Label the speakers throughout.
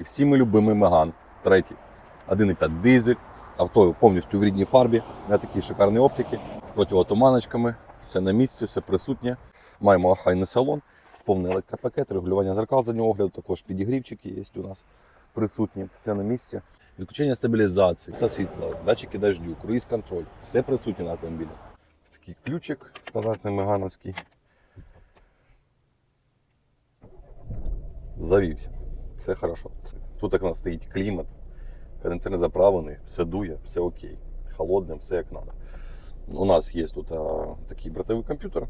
Speaker 1: І всі ми любимий Меган, третій. 1,5 дизель, авто повністю в рідній фарбі, на такій шикарній оптиці, противотуманочками, все на місці, все присутнє. Маємо охайний салон, повний електропакет, регулювання зеркал заднього огляду, також підігрівчики є у нас присутні, все на місці. Відключення стабілізації та світла, датчики дождю, круїз контроль, все присутнє на автомобілі. Ось такий ключик стандартний мегановський. Завівся. Все хорошо. Тут як у нас стоїть клімат, не заправлений, все дує, все окей. Холодне, все як треба. У нас є тут а, такий братовий комп'ютер.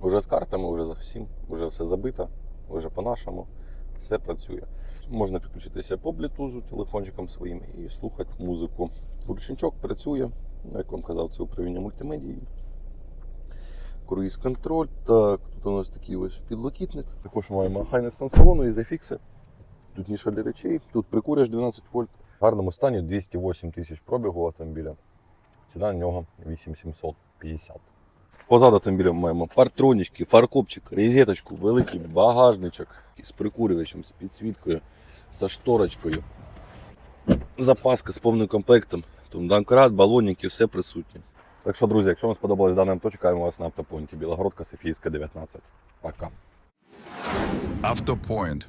Speaker 1: Уже з картами, вже за всім, вже все забито, вже по-нашому, все працює. Можна підключитися по Bluetooth телефончиком своїм і слухати музику. Ручничок працює, як вам казав, це управління мультимедією. Круїз контроль. Так, тут у нас такий ось підлокітник. Також маємо хайний стан салону і зафікси. Тут ніша для речей, тут прикурюєш 12 вольт. В гарному стані 208 тисяч пробігу автомобіля. Ціна на нього 8750. Позаду автомобіля маємо партронічки, фаркопчик, розеточку, великий багажничок з прикурювачем, з підсвіткою, з шторочкою. Запаска з повним комплектом. Тут домкрат, балонники, все присутнє. Так що, друзі, якщо вам сподобалось дане авто, чекаємо вас на автопойнті. Білогородка, Софійська, 19. Пока.
Speaker 2: Автопоінт.